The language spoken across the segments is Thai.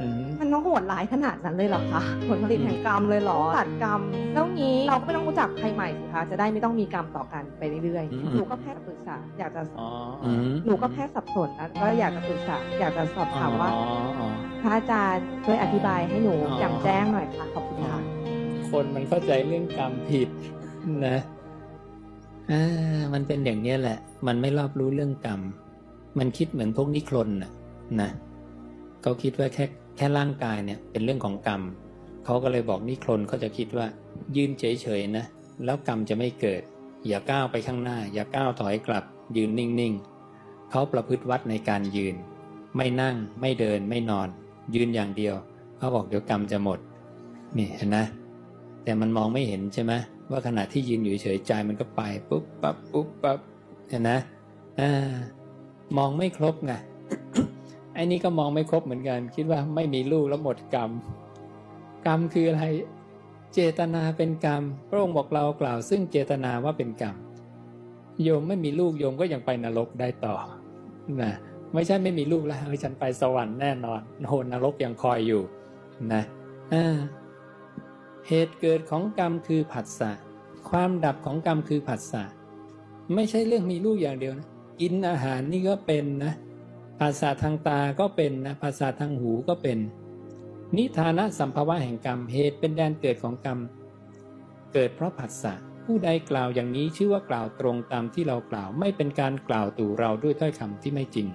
อืมมันต้องโหดร้ายขนาดนั้นเลยเหรอคะผลผลิตแห่งกรรมเลยเหรอตัดกรรมแล้วงี้เราก็ไม่ต้องรู้จักใครใหม่สิคะจะได้ไม่ต้องมีกรรมต่อกันไปเรื่อยอืมๆหนูก็แค่ปรึกษาอยากจะอ๋ออืมหนูก็แค่สับสนนะก็อยากจะปรึกษาอยากจะสอบถามว่าอ๋ออ๋อพระอาจารย์ช่วยอธิบายให้หนูอ๋อแจ่มแจ้งหน่อยค่ะขอบคุณค่ะคนมันเข้าใจเรื่องกรรมผิดนะอ่ามันเป็นอย่างเนี้ยแหละ มันไม่รอบรู้เรื่องกรรม มันคิดเหมือนพวกนิครนน่ะนะเขาคิดว่าแค่ แค่ร่างกายเนี่ยเป็นเรื่องของกรรมเขาก็เลยบอกนิครนเขาจะคิดว่า ยืนเฉยๆนะ แล้วกรรมจะไม่เกิด อย่าก้าวไปข้างหน้า อย่าก้าวถอยกลับ ยืนนิ่งๆเขาประพฤติวัดในการยืน ไม่นั่งไม่เดินไม่นอน ยืนอย่างเดียวเขาบอกเดี๋ยวกรรมจะหมดนี่เห็นนะ แต่มันมองไม่เห็นใช่ไหมว่าขณะที่ยืนอยู่เฉยๆใจมันก็ไปปุ๊บปั๊บปุ๊บปั๊บเห็นนะอ่ามองไม่ครบไง ไอ้นี่ก็มองไม่ครบเหมือนกัน คิดว่าไม่มีลูกแล้วหมดกรรม กรรมคืออะไร เจตนาเป็นกรรม พระองค์บอกเรากล่าว ซึ่งเจตนาว่าเป็นกรรม โยมไม่มีลูกโยมก็ยังไปนรกได้ต่อนะไม่ใช่ไม่มีลูกแล้วเฮ้ยฉันไปสวรรค์แน่นอนโหนรกยังคอยอยู่นะเหตุเกิดของกรรมคือผัสสะความดับของกรรมคือผัสสะไม่ใช่เรื่องมีลูกอย่างเดียวนะกินอาหารนี่ก็เป็นนะ ภาษาทางตาก็เป็นนะภาษาทางหูก็เป็น นิทานะสัมภาวะแห่งกรรมเหตุเป็นแดนเกิดของกรรม เกิดเพราะผัสสะผู้ใดกล่าวอย่างนี้ชื่อว่ากล่าวตรงตามที่เรากล่าวไม่เป็นการกล่าวตู่เราด้วยถ้อยคำที่ไม่จริง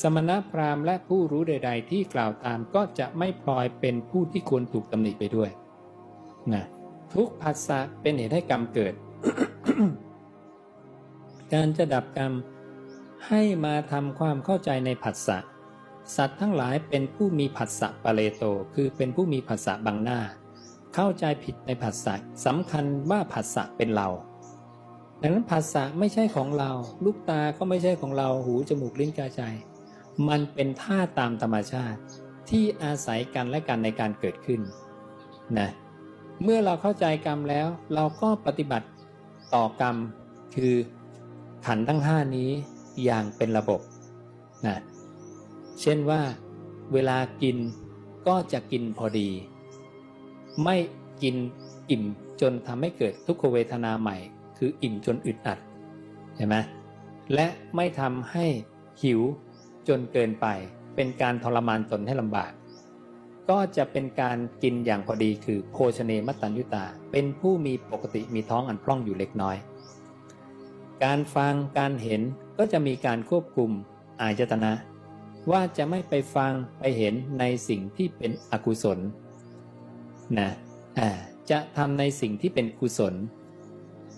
สมณพราหมณ์และผู้รู้ใด ๆ ที่กล่าวตามก็จะไม่พลอยเป็นผู้ที่ควรถูกตำหนิไปด้วยนะทุกผัสสะเป็นเหตุให้กรรมเกิด การจะดับกรรม ให้มาทำความเข้าใจในผัสสะสัตว์ทั้งหลายเป็นผู้มีผัสสะปะเลโต คือเป็นผู้มีผัสสะบังหน้า เข้าใจผิดในผัสสะสำคัญว่าผัสสะเป็นเรา ดังนั้นผัสสะไม่ใช่ของเรา ลูกตาก็ไม่ใช่ของเราหูจมูกลิ้นกายใจ มันเป็นท่าตามธรรมชาติที่อาศัยกันและกันในการเกิดขึ้นนะเมื่อเราเข้าใจกรรมแล้ว เราก็ปฏิบัติต่อกรรมคือขันธ์ทั้งห้านี้ อย่างเป็นระบบนะเช่นว่าเวลากินก็จะกินพอดี ไม่กินอิ่มจนทำให้เกิดทุกขเวทนาใหม่ คืออิ่มจนอึดอัดเห็นไหมและไม่ทำให้หิวจนเกินไป เป็นการทรมานตนให้ลำบาก ก็จะเป็นการกินอย่างพอดีคือโภชเนมัตตัญญุตา เป็นผู้มีปกติมีท้องอันพร่องอยู่เล็กน้อย การฟังการเห็น ก็จะมีการควบคุมอายตนะ ว่าจะไม่ไปฟังไปเห็นในสิ่งที่เป็นอกุศลนะจะทำในสิ่งที่เป็นกุศล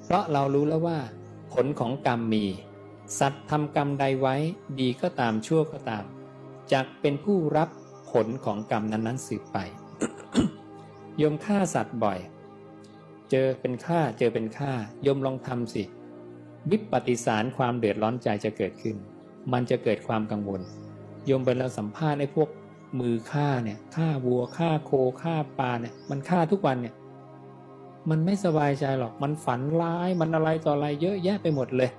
เพราะเรารู้แล้วว่า ผลของกรรมมี สัตว์ทำกรรมใดไว้ดีก็ตามชั่วก็ตามจักเป็นผู้รับผลของกรรมนั้นๆสืบไป โยมฆ่าสัตว์บ่อย เจอเป็นฆ่าเจอเป็นฆ่าโยมลองทำสิ วิปฏิสารความเดือดร้อนใจจะเกิดขึ้น มันจะเกิดความกังวล โยมไปเราสัมภาษณ์ไอ้พวกมือฆ่าเนี่ยฆ่าวัวฆ่าโคฆ่าปลาเนี่ยมันฆ่าทุกวันเนี่ยมันไม่สบายใจหรอกมันฝันร้ายมันอะไรต่ออะไรเยอะแยะไปหมดเลย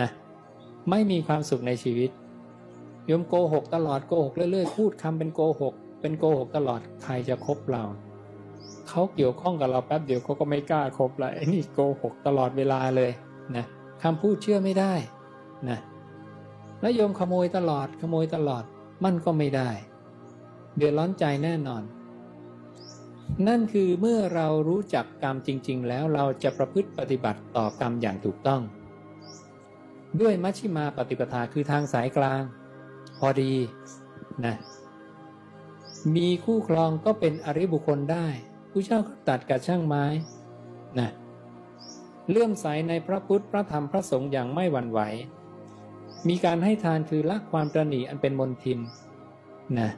นะไม่มีความสุขในชีวิตโยมโกหกตลอดโกหกเรื่อยๆพูดคำเป็นโกหก เป็นโกหกตลอดใครจะคบเราเขาเกี่ยวข้องกับเราแป๊บเดียวเขาก็ไม่กล้าคบละไอ้นี่โกหกตลอดเวลาเลยนะ คำพูดเชื่อไม่ได้นะแล้วโยมขโมยตลอดขโมยตลอดมันก็ไม่ได้ เดือดร้อนใจแน่นอน นั่นคือเมื่อเรารู้จักกรรมจริง ๆ แล้วเราจะประพฤติปฏิบัติต่อกรรมอย่างถูกต้อง ด้วยมัชฌิมาปฏิปทาคือทางสายกลาง พอดีนะมีคู่ครองก็เป็นอริบุคคลได้ผู้เจ้าก็ตัดกับช่างไม้นะ เลื่อมใสในพระพุทธพระธรรมพระสงฆ์อย่างไม่หวั่นไหว มีการให้ทานคือละความตระหนีอันเป็นมนทินนะ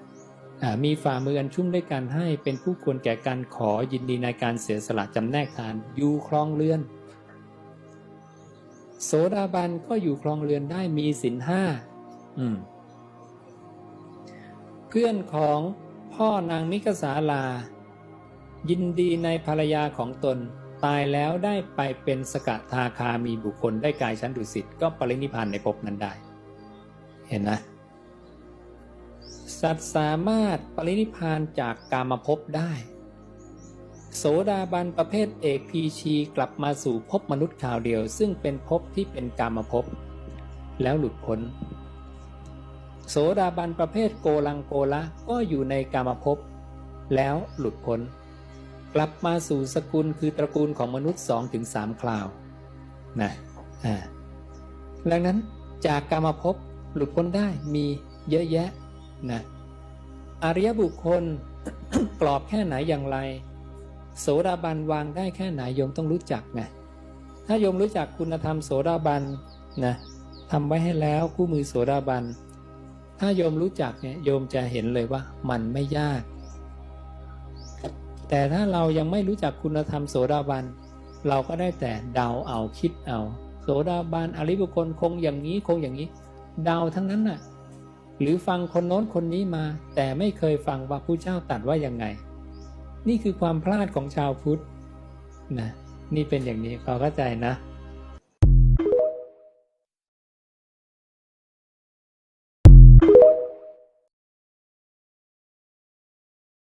มีฝ่ามืออันชุ่มด้วยการให้เป็นผู้ควรแก่การขอยินดีในการเสียสละจำแนกทานอยู่ครองเรือน โสดาบันก็อยู่ครองเรือนได้มีศีลห้าเพื่อนของพ่อนางมิกษาลา ยินดีในภรรยาของตน ตายแล้วได้ไปเป็นสกทาคามีบุคคลได้กายชั้นดุสิตก็ปรินิพานในภพนั้นได้ เห็นนะ สัตว์สามารถปรินิพพานจากกามภพได้ โสดาบันประเภทเอกพีชีกลับมาสู่ภพมนุษย์ข่าวเดียว ซึ่งเป็นภพที่เป็นกามภพแล้วหลุดพ้น โสดาบันประเภทโกลังโกละก็อยู่ในกามภพแล้วหลุดพ้น กลับมาสู่สกุลคือตระกูลของมนุษย์2-3ถึงคราวนะอ่าดังนั้นจากกามภพหลุดพ้นได้มีเยอะแยะนะอริยบุคคลกรอบแค่ไหนอย่างไร โสดาบันวางได้แค่ไหนโยมต้องรู้จักไงถ้าโยมรู้จักคุณธรรมโสดาบันนะทำไว้ให้แล้วคู่มือโสดาบัน ถ้าโยมรู้จักเนี่ยโยมจะเห็นเลยว่ามันไม่ยาก แต่ถ้าเรายังไม่รู้จักคุณธรรมโสดาบัน เราก็ได้แต่เดาเอาคิดเอา โสดาบันอริบุคคลคงอย่างนี้คงอย่างนี้ เดาทั้งนั้นน่ะ หรือฟังคนโน้นคนนี้มา แต่ไม่เคยฟังว่าผู้เจ้าตัดว่ายังไง นี่คือความพลาดของชาวพุทธนะนี่เป็นอย่างนี้พอเข้าใจนะ